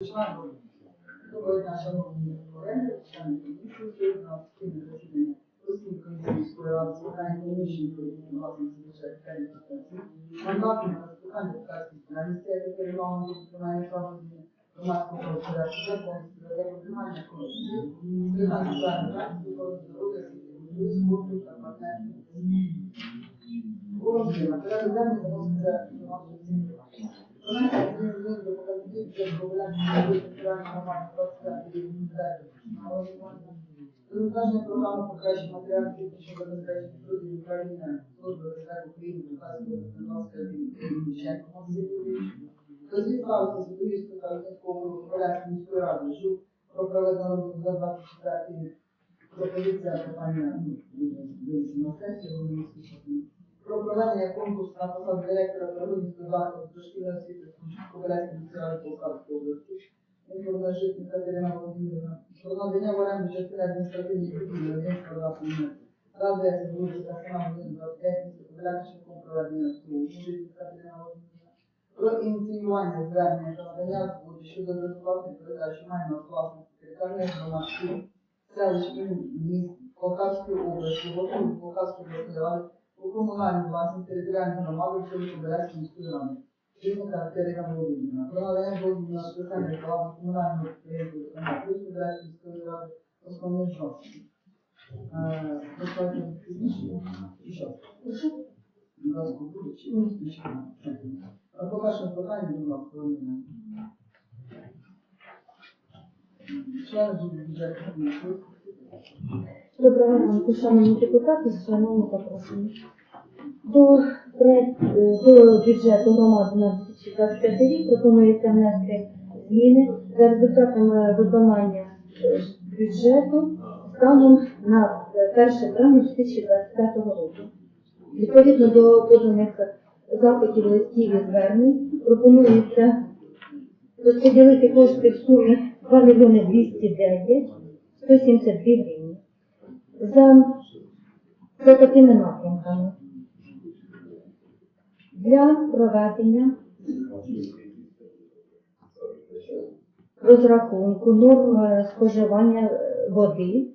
Члени Доброго дня, шановні колеги, члени комісії, на спільне засідання постійної комісії міської ради з питань економічної політики власності бюджету та інвестицій, мандатом на спитання депутатської діяльності, яке керівного виконання правління громадського порядку законності для виконання комісії, з питань соціальної захисту, здоров'я, освіти, спорту та партнерів. Володимир, порядок денний виноситься до нашої оцінки. Виноситься зміни змін до показників для програмування територіальної громади 25 рівень голосування. Затвердження програми покращення матеріалів технічного забезпечення трудів управління Служби безпеки України Бухарської Дніпровської Дівченко Максимович. Дозвіт ставиться Святоївського та Луцького Полянської міської ради ЖУК про проведення за 24 рік. Пропозиція питання ну, винесена на Про проведення конкурсу на посаду директора Первинського закладу дошкільної освіти Кобиляцької міської Полтавської області. Інформна житниця Катерина Володимирівна. Про надання в оренду частини адміністративної будівлі метр. За адресою вулиця Сена 125, місто Кобиляцька шляхом проведення обслуговування житниця Катерина Володимирівна. Про ініціювання звернення та надання згоди щодо безоплатної передачі майна власних територіальних громадських селищ міст Полтавської області, Володимир Полтавської ради комунальну власність територіальної громади в міської ради. Жінка Катерина Володимирівна. Про надання дозволу на списання рекламу комунального підприємства «Економа міської ради основних жовтів. Розповідати пізніше. І що? Будь ласка, буде чи ні? Нічого. А по вашому питанню, будь ласка, Володимирівна. Члени бюджетної комісії. Доброго ранку, шановні депутати, шановні запрошені. До, е, до бюджету громади на 2025 рік пропонується внести зміни за результатами виконання е, бюджету станом на е, 1 травня 2025 року. Відповідно до поданих запитів листів і звернень пропонується розподілити кошти в сумі 2 мільйони 209 172 гривні за, за такими напрямками. Для проведення розрахунку норм е, споживання е, води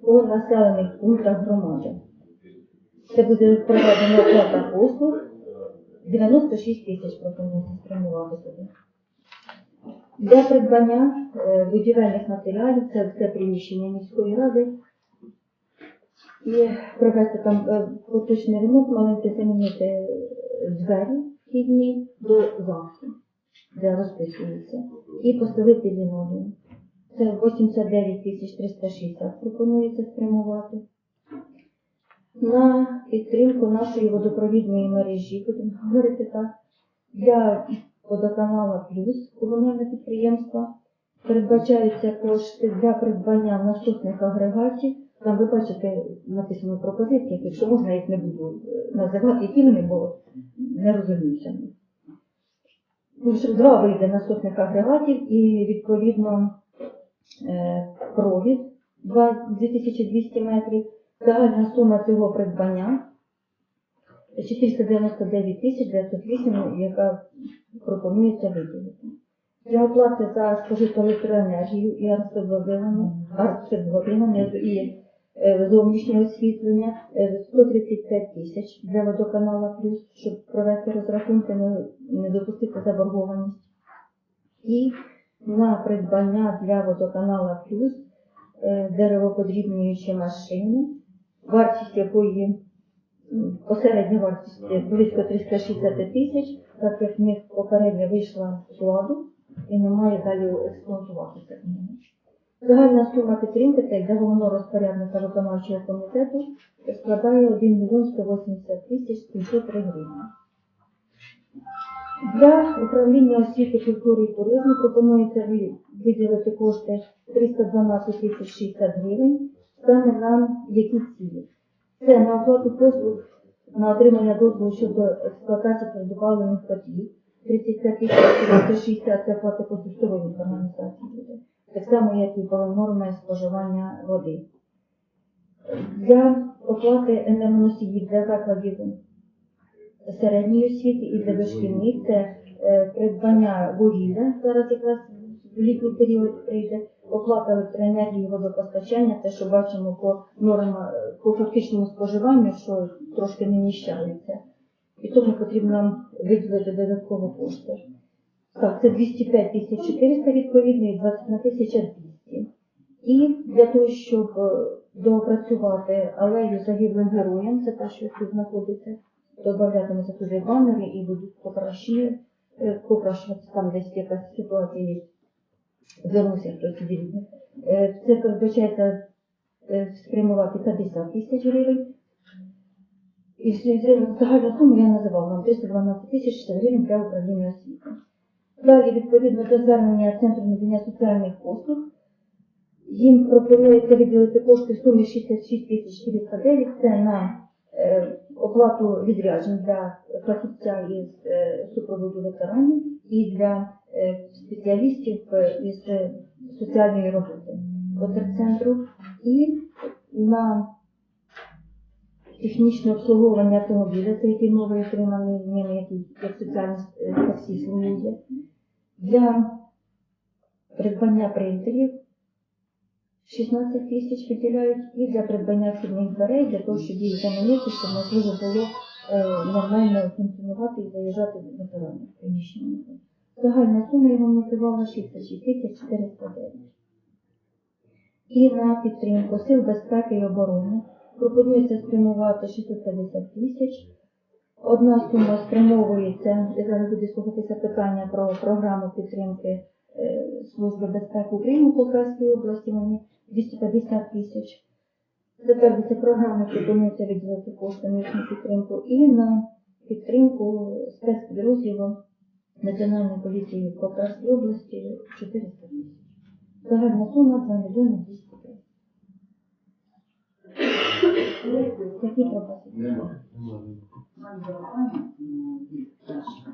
по населених пунктах громади. Це буде проведено оплата послуг 96 тисяч пропонується спрямувати туди. Для придбання е, будівельних матеріалів це все приміщення міської ради і провести там е, поточний ремонт, маленькі замінити е, двері вхідні до завтра, де розписуються, і постелити лінолеум. Це 89 360 пропонується спрямувати. На підтримку нашої водопровідної мережі, будемо говорити так, для водоканала Плюс комунальне підприємство передбачаються кошти для придбання насосних агрегатів. Там ви бачите написано пропозиції, якщо можна, їх не буду е, називати, які вони, бо не розуміюся. Два вийде насосних агрегатів і відповідно е, провід 2200 метрів. Загальна сума цього придбання 499 тисяч 908, яка пропонується виділити. Для оплати за спожиту електроенергію і арсебловинами і е, зовнішнє освітлення е, 135 тисяч для водоканала плюс, щоб провести розрахунки, не, допустити заборгованість. І на придбання для водоканала плюс е, деревоподрібнюючі машини, вартість якої посередня вартість е, близько 360 тисяч, так як в них попередньо вийшла з ладу і не має далі експлуатуватися. Загальна сума підтримки та для головного розпорядника виконавчого комітету складає 1 мільйон 180 тисяч 703 гривні. Для управління освіти, культури і туризму пропонується виділити кошти 312 тисяч 60 гривень саме на які цілі. Це на оплату послуг на отримання дозволу щодо експлуатації передбавлених котів. 35 тисяч 460 це оплата послугової організації буде. Так само, як і по норми споживання води. Для оплати енергоносіїв для закладів середньої освіти і для дошкільних це е, придбання вугілля. Зараз якраз в літній період прийде оплата електроенергії, водопостачання, те, що бачимо по нормам, е, по фактичному споживанню, що трошки не вміщається. І тому потрібно нам виділити додатково кошти. Так, це 205 тисяч 400 відповідно і 21 тисяча 200. І для того, щоб е, доопрацювати алею загиблим героям, це те, що тут знаходиться, додатимуться туди банери і будуть покращені, е, покращуватися там десь якась ситуація є. Звернувся хтось від. Е, Це передбачається спрямувати 50 тисяч гривень. І загальну суму я називала вам 312 тисяч 60 гривень для управління освіти. Далі, відповідно до звернення Центру надання соціальних послуг, їм пропонується виділити кошти в сумі 66 тисяч 409, це на е, оплату відряджень для фахівця із е, супроводу ветеранів і для е, спеціалістів е, із е, соціальної роботи по терцентру і на технічне обслуговування автомобіля, це який новий отриманий ними, який як соціальне е, таксі служить, для придбання принтерів 16 тисяч виділяють і для придбання вхідних дверей, для того, щоб їх замінити, щоб можливо було е, нормально функціонувати і заїжджати до ветеранів приміщення. Загальна сума вам називала 66 тисяч 409. І на підтримку сил безпеки і оборони пропонується спрямувати 650 тисяч. Одна сума спрямовується, зараз буде слухатися питання про програму підтримки е, Служби безпеки України по Полтавській області, вони 250 тисяч. Затвердиться програма, пропонується виділити кошти на їхню підтримку і на підтримку спецпідрозділу Національної поліції в Полтавській області 400 тисяч. Загальна сума 2 мільйони 200 тисяч. Які пропозиції? Нема. Пані запитання є перше.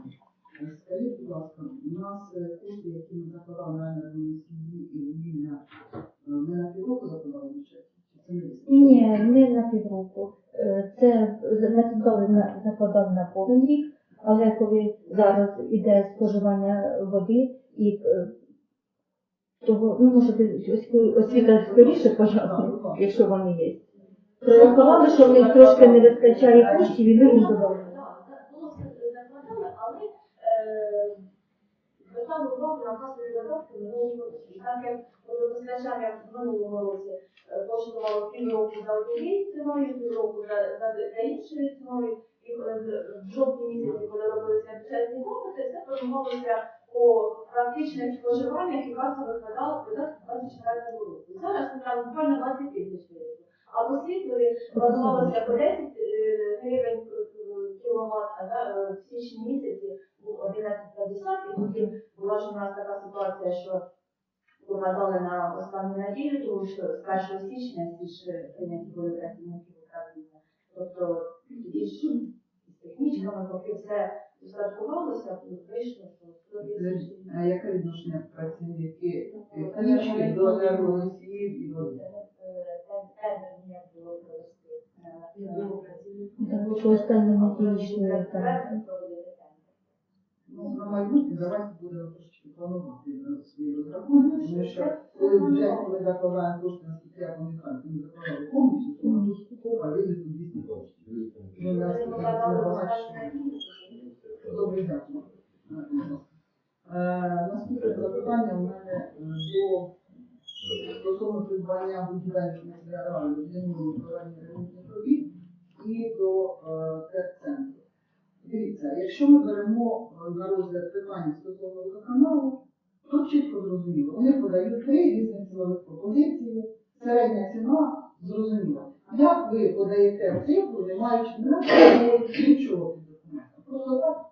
Е, Скажіть, будь ласка, у нас е, кошти, які ми закладали на енергійні сім'ї і вугілля, е, ми на півроку закладали бюджет? Чи це не вистачить? Ні, не на півроку. Е, Це закладали на, повен рік, але коли зараз іде споживання води і того, ну може освіта скоріше пояснить, якщо вони є. Прорахували, що в них трошки не вистачає коштів і їм додали. звертали на касові видатки в минулому році. Так як водопостачання в минулому році е, коштувало півроку за однією ціною, півроку за, іншою ціною, і коли в- жовтні місяці, коли робилися бюджетні запити, це формувалося по практичних споживаннях і касових видатках видатків 24 року. Зараз там буквально 20 тисяч виросло. А по світлові планувалося по 10 е, гривень кіловат, а е, в січні місяці був 11,50, і тоді була ж у нас така ситуація, що покладали на останню неділю, тому що з 1 січня всі ж прийняті були працівники управління. Тобто тоді з технічками, поки все устаткувалося, вийшло, що А яке відношення працівники технічки до енергоносіїв і води? Тендер ніяк було провести. е, що останні проводили тендер. Ну, на майбутнє давайте будемо трошки планувати на свої розрахунки, тому що коли бюджет, коли закладаємо кошти, наскільки я пам'ятаю, ми закладали повністю, то а вилізли 200 коштів. Ну, я останню бачу, Е, Наступне запитання у мене е, до стосовно придбання будівельних матеріалів для нього проведення ремонтних робіт і до е, техцентру. Дивіться, якщо ми беремо е, на розгляд питання стосовно водоканалу, то чітко зрозуміло. Вони подають три різні цінових пропозиції, середня ціна зрозуміла. Як ви подаєте цифру, не маючи ні нічого під документом? Просто так.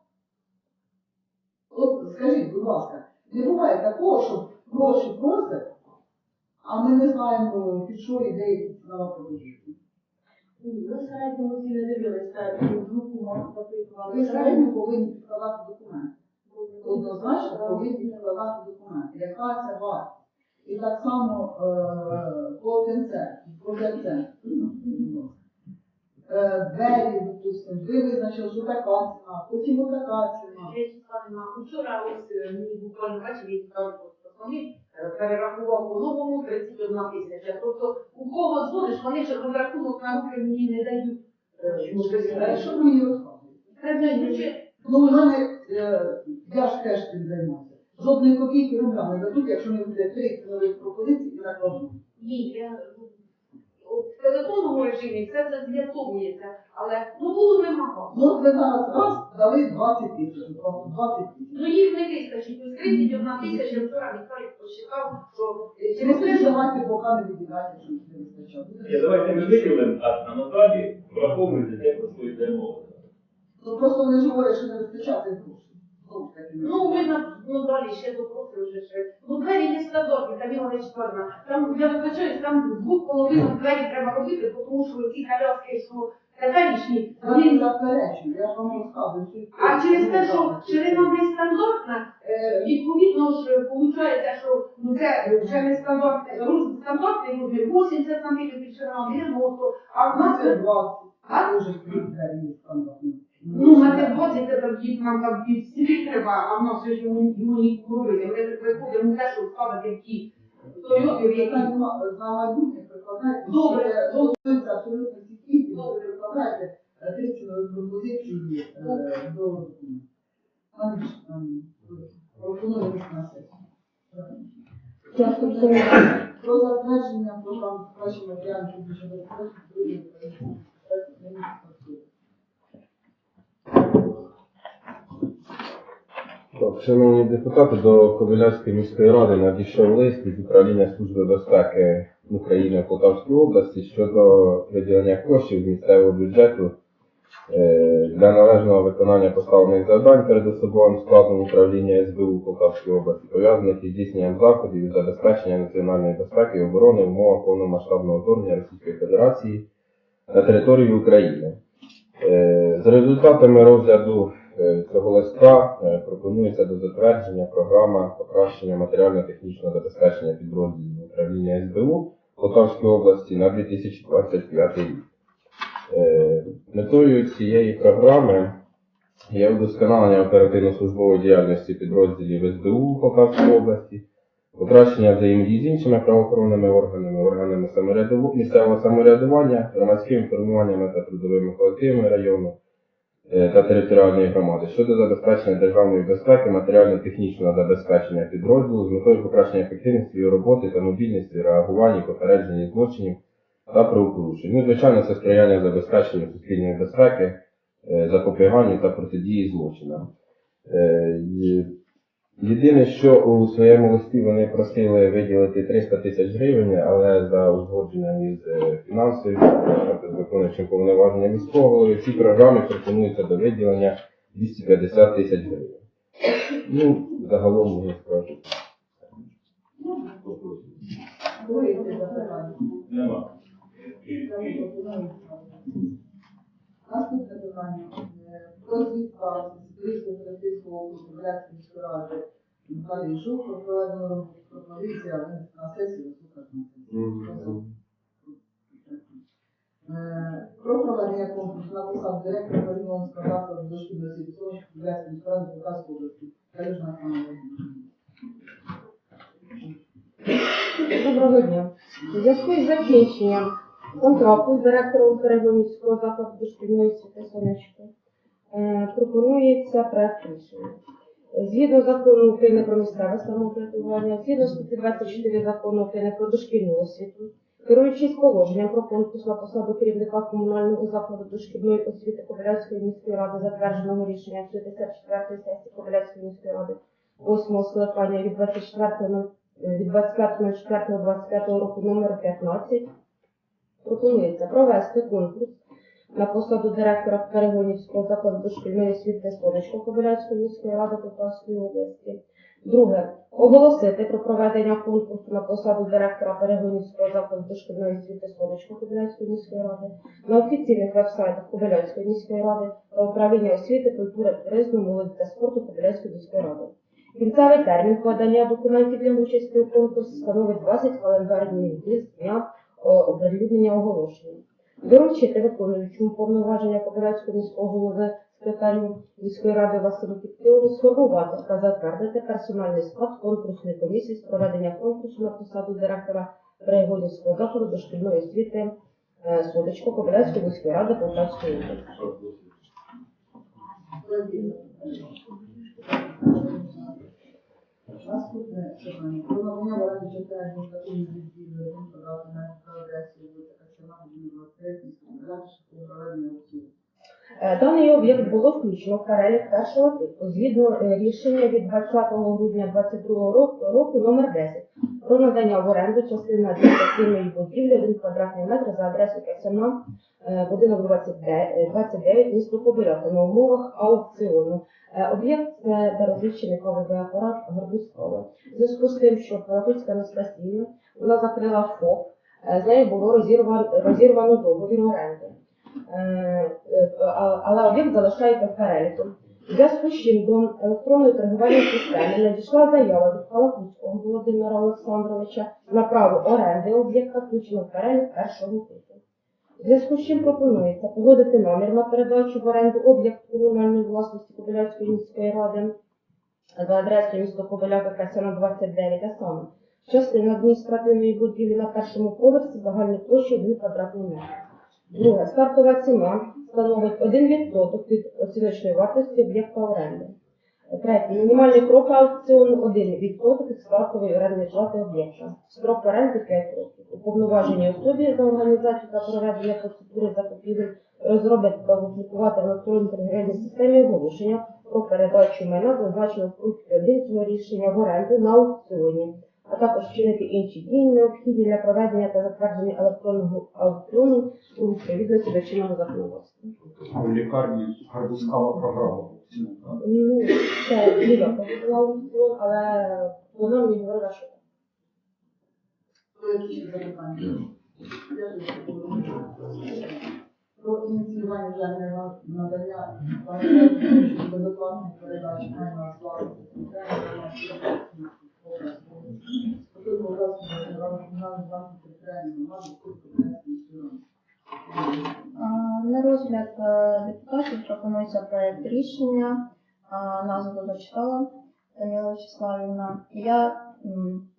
Скажіть, будь ласка, не буває такого, що гроші просять, а ми не знаємо, під що йде і цінова пропозиція. Ні, Ми в середньому ці не дивилися, групу можна запитували. Ви повинні підкладати документи. Однозначно повинні підкладати документи. Яка це вартість? І так само по концерту, по концерту. Е, Двері, допустимо, ви визначили, що така ціна, потім отака ціна. Вчора ось е, мені буквально бачили, я вони е, перерахував по-новому 31 тисяча. Тобто у кого дзвониш, вони ще розрахунок на руки мені не дають. Е, ну, е, Що мені дуже Ну, у мене, е, я ж теж цим займаюся. Жодної копійки рубля не дадуть, якщо не буде три нових пропозицій і накладу. Ні, я ну, в телефонному режимі все це з'ясовується, але ну було немало. Ну, от ви зараз раз дали 20 тисяч, 20 тисяч. Ну їх не вистачить. Ось 31 тисяча вчора Віталій посчитав, що е, через Через те, що давайте поки не відділяйте, що не вистачає. Давайте ми виділимо, а на Наталі враховуйте те, про що йде мова. Ну, просто вони ж говорять, що не вистачає грошей. Не Ну, ми вистачає. на ну далі ще допросили вже ще. Ну двері не його не чорна. Там я вибачаюсь, там двох половинок двері треба робити, тому що ці коляски, що теперішні, Я не вони. заперечую, я ж вам розказую. А через те, що ширина нестандартна, е, відповідно ж виходить, що ну це вже нестандартний роз- стандартний розмір 80 см ширина 90, а в нас нас це 20. А? Дуже стандартні. Ну, на те 20 це там там під стілі треба, а в нас же ж йому ні робити. Ми виходимо те, що ставити ті Тойоти, Я які так на на майбутнє. Добре, добре. абсолютно всіх Добре. прикладайте е, 30 нових е, до вийти на сесію. Дякую. Про затвердження програм краще матеріальних публічних розпоряджень, Так, шановні депутати, до Ковилянської міської ради надійшов лист від управління Служби безпеки України в Полтавській області щодо виділення коштів місцевого бюджету е, для належного виконання поставлених завдань перед особовим складом управління СБУ Полтавської області, пов'язаних із здійсненням заходів із забезпечення національної безпеки і оборони в умовах повномасштабного вторгнення Російської Федерації на територію України. Е, За результатами розгляду цього листа е, пропонується до затвердження програма покращення матеріально-технічного забезпечення підрозділів управління СБУ Полтавської області на 2025 рік. Е, Метою цієї програми є удосконалення оперативно-службової діяльності підрозділів СБУ Полтавської області, покращення взаємодії з іншими правоохоронними органами, органами місцевого самоврядування, громадськими формуваннями та трудовими колективами району е, та територіальної громади щодо забезпечення державної безпеки, матеріально-технічного забезпечення підрозділу з метою покращення ефективності його роботи та мобільності, реагування, попередження злочинів та правопорушень. Ну, звичайно, це сприяння забезпеченню суспільної безпеки, е, запобіганню та протидії злочинам. Єдине, що у своєму листі вони просили виділити 300 тисяч гривень, але за узгодженням із е, фінансовим з виконуючим повноваження міського голови, ці програми пропонуються до виділення 250 тисяч гривень. Ну, загалом можна сказати. Запитання. Нема. Наступне питання. Про пропозиція на сесію слухати Про закладу дошкільної освіти Сонячної Брянської ради Полтавської області. Калюжна Доброго дня. У зв'язку із закінченням контракту з директором Перегонівського закладу дошкільної освіти Сонечко е, пропонується проект рішення. Згідно закону України про місцеве самоврядування, згідно статті 24 закону України про дошкільну освіту, керуючись положенням про конкурс на посаду керівника комунального закладу дошкільної освіти Кобиляцької міської ради, затвердженого рішенням 64 сесії Кобиляцької міської ради 8 скликання від 24 від 25.04.25 року номер 15 пропонується провести конкурс на посаду директора Перегонівського закладу дошкільної освіти Сонечко Кобиляцької міської ради Полтавської області. Друге, оголосити про проведення конкурсу на посаду директора Перегонівського закладу дошкільної освіти Сонечко Кобиляцької міської ради на офіційних вебсайтах Кобиляцької міської ради та управління освіти, культури, туризму, молоді та спорту Кобиляцької міської ради. Кінцевий термін подання документів для участі у конкурсі становить 20 календарних днів з дня о, оприлюднення оголошення. Доручити виконуючому повноваження Кобиляцького міського голови секретарю міської ради Василю Підкилову сформувати та затвердити персональний склад конкурсної комісії з проведення конкурсу на посаду директора Краєводівського закладу дошкільної освіти е, Содочко Кобиляцької міської ради Полтавської області. Наступне питання. Про надання в оренду житлової адміністративної будівлі один квадратний метр по адресі вулиця Касяна, будинок 23, місто Кобиляцьке, шляхом проведення аукціону. Е, Даний об'єкт було включено в перелік першого типу згідно е, рішення від 20 грудня 2022 року, номер 10 про надання в оренду частини адміністративної будівлі 1 квадратний метр за адресою Касяна, е, будинок 29, е, 29 місто Побиляка на умовах аукціону. Е, Об'єкт це де розміщений кавовий апарат Горбузькова. Зв'язку з тим, що Палатицька Анастасія вона закрила ФОП, е, з нею було розірвано договір оренди. Е, е, але об'єкт залишається в переліку. В зв'язку з чим до електронної торгівельної системи надійшла заява від Халакутського Володимира Олександровича на право оренди об'єкта, включено в перелік першого типу. В зв'язку з чим пропонується погодити намір на передачу в оренду об'єкт комунальної власності Кобиляцької міської ради за адресою місто Кобиляка Касяна 29, а саме частина адміністративної будівлі на першому поверсі загальною площею 1 квадратний метр. Друге, стартова ціна становить 1% від оціночної вартості об'єкта оренди. Третє, мінімальний крок аукціону 1% від стартової орендної плати об'єкта. Строк оренди 5 років. Уповноважені особі за організацію та проведення процедури закупівель розробити та опублікувати в електронній торгівельній системі оголошення про передачу майна, зазначено в пункті 1 цього рішення в оренду на аукціоні а також вчинити інші дії, необхідні для проведення та затвердження електронного аукціону у відповідності до чинного законодавства. А в лікарні гарбузкова програма. Ну, це Ліля проводила аукціон, але вона мені говорила, що так. Про які ще запитання? Про ініціювання державного надання безоплатної передачі майна слави На розгляд е, депутатів пропонується проект рішення. Назву зачитала Даніла Вячеславівна. Я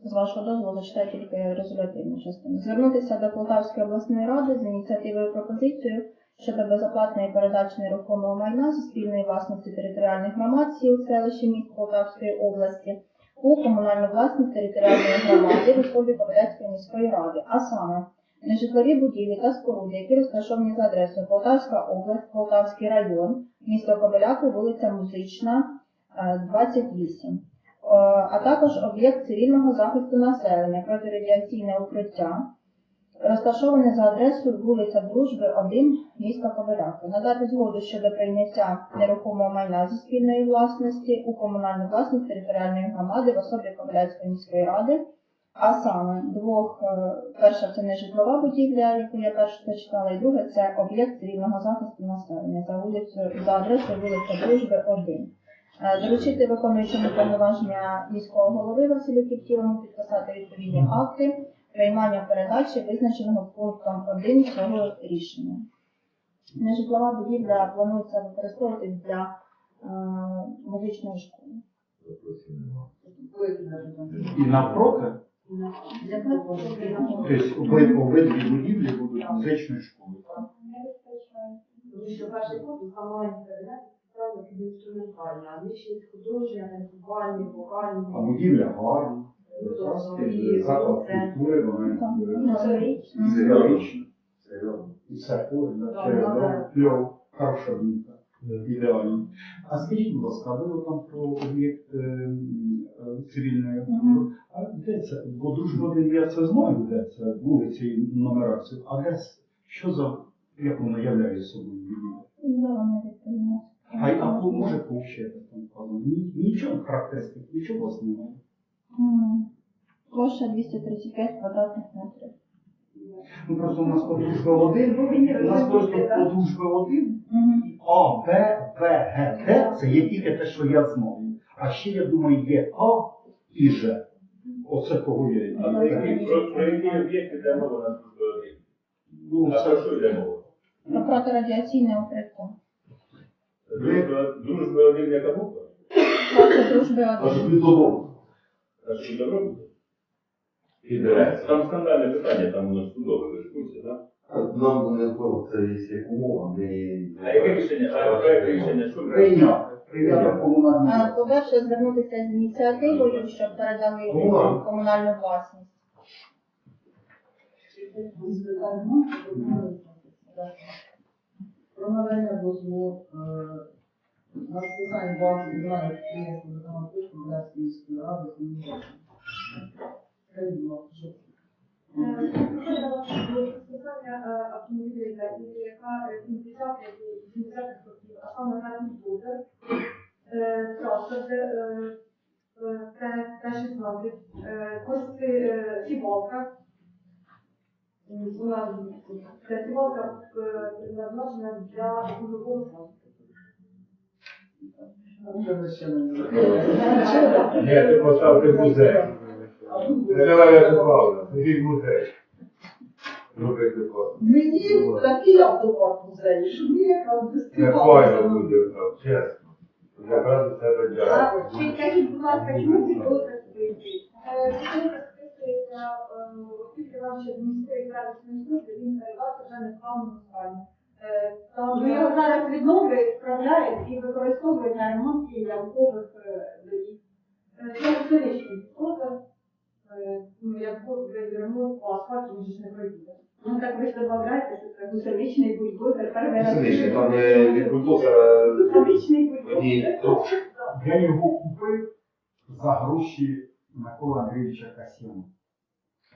з вашого дозволу зачитаю тільки резолютивну частину. Звернутися до Полтавської обласної ради з ініціативою пропозицією щодо безоплатної передачі нерухомого майна зі спільної власності територіальних громад сіл селищі міст Полтавської області у комунальну власність територіальної громади Республіки особі міської ради, а саме Нежитлові будівлі та споруди, які розташовані за адресою Полтавська область, Полтавський район, місто Кобиляки, вулиця Музична, е, 28. Е, А також об'єкт цивільного захисту населення, протирадіаційне укриття, розташований за адресою вулиця Дружби, 1, місто Кобиляки. Надати згоду щодо прийняття нерухомого майна зі спільної власності у комунальну власність територіальної громади в особі Кобиляцької міської ради, а саме двох, е, перша це не житлова будівля, яку я першу зачитала, і друге це об'єкт цивільного захисту населення за вулицею за адресою вулиця Дружби 1. Е, Доручити виконуючому повноваження міського голови Василю Кіптілому підписати відповідні акти приймання передачі, визначеного пунктом 1 цього рішення. Нежитлова будівля планується використовуватись для е, музичної школи. І навпроти, тобто обидві обидві будівлі будуть музичною школою. Тому що перший кабінет, справді інструментальні, а нижче художні, танцювальні, вокальні. А будівля гарна. Культури, І кльово. Ідеально. А скажіть, будь ласка, ви там про об'єкт е, е, цивільної Мгм. А де це? Бо дружба один я це знаю, де це вулиці і нумерацію. А де що за як воно являє собою? А, а може повчити там? Нічого характеристик, нічого вас немає. Площа 235 квадратних метрів. Ну просто у нас по дружба один, у нас просто по дружба один. А, Б, В, Г, Д це є тільки те, що я знаю. А ще я думаю, є А і Ж. Оце кого я. А про які- про- про які об'єкти йде мова на службі один? Ну, А це що йде мова? Про протирадіаційне укриття. Дружба, дружба один яка буква? Ваша дружби один. додому. А що добро буде? Підбирається. Там скандальне питання, там воно судове, ви ж в курсі, так? Нам не впливо, це як умова, ми... А яке рішення? А проект рішення що? Комунальну. По-перше, звернутися з ініціативою, щоб передали Ну, комунальну власність. Про надання дозволу е, на списання балансу комунальних підприємств виконавчого списку Бляської міської ради комунікації. Скажіть, будь ласка, що? Списання автомобіля, яка 70 70 років, а саме на комп'ютер, трактор, Т-16, ось е, сівалка. Ця сівалка призначена для службового транспорту. Може, ви ще не Ні, ти поставте музей. Давай я забавлю. Тобі музей. Мені такий автопарк музею, що мені якраз Не файно буде, там, чесно. Якраз до себе дякую. Скажіть, будь ласка, чому працюють? Підтримка списується, е, оскільки нам ще з міської селищної служби, він передався вже не в плавному стані. Е, Там Ну, його зараз відновлюють, вправляють і використовують на ремонт і ямкових доріг. е, це історичний спосіб, е, ну, як ремонт по асфальту, він ж не пройде. Ну так ви ж додаєте, що це гусеничний бульдозер, Сидиш, там е, від бульдозера бульдозер. Я його купив за гроші Микола Андрійовича Касьяна.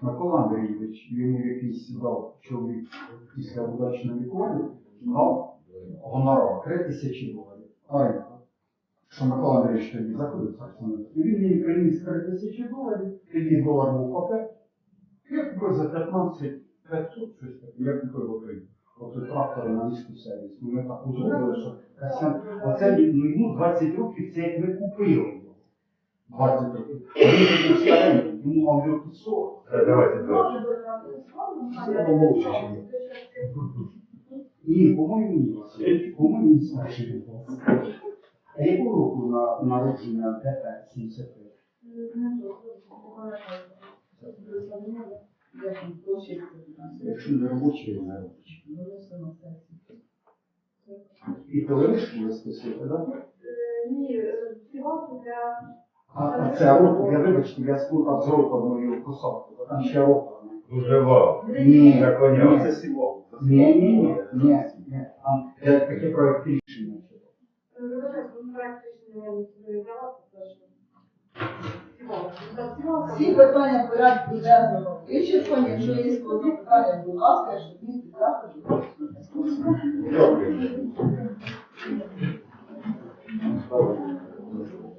Микола Андрійович, йому якийсь дав чоловік після удачного лікування, дав гонорар 3 тисячі доларів. Оренда. Що Микола Андрійович тоді заходив в. І він мені приніс 3 тисячі доларів, тоді долар був папер. Я купив за 15 500 щось таке, я купив його прийняв. От трактори на міську сервіс. Ну, Ми так узгодили, що оце ну, йому 20 років, це як ми купили. 20 років. А Він такий старенький, йому вам років 40. Та Давайте помовчи. Ні, по-моєму, ні. По-моєму, він старший від вас. А якого року на народження ДТ 73? Я там площадь це Якщо не робочий, не робочий. Ну, все на сесії. І телевишки ви списуєте, так? Ні, сівалку для А, це року, я вибачте, я сплутав з роковною посадкою, бо там ще року. Дуже вау. Ні, За коня. це сівалка. Ні, ні, ні, ні, ні. Там я таке проєкт рішення. Всі питання порядку денного вичерпані. Якщо є складні питання, будь ласка, щоб місті також. Дякую.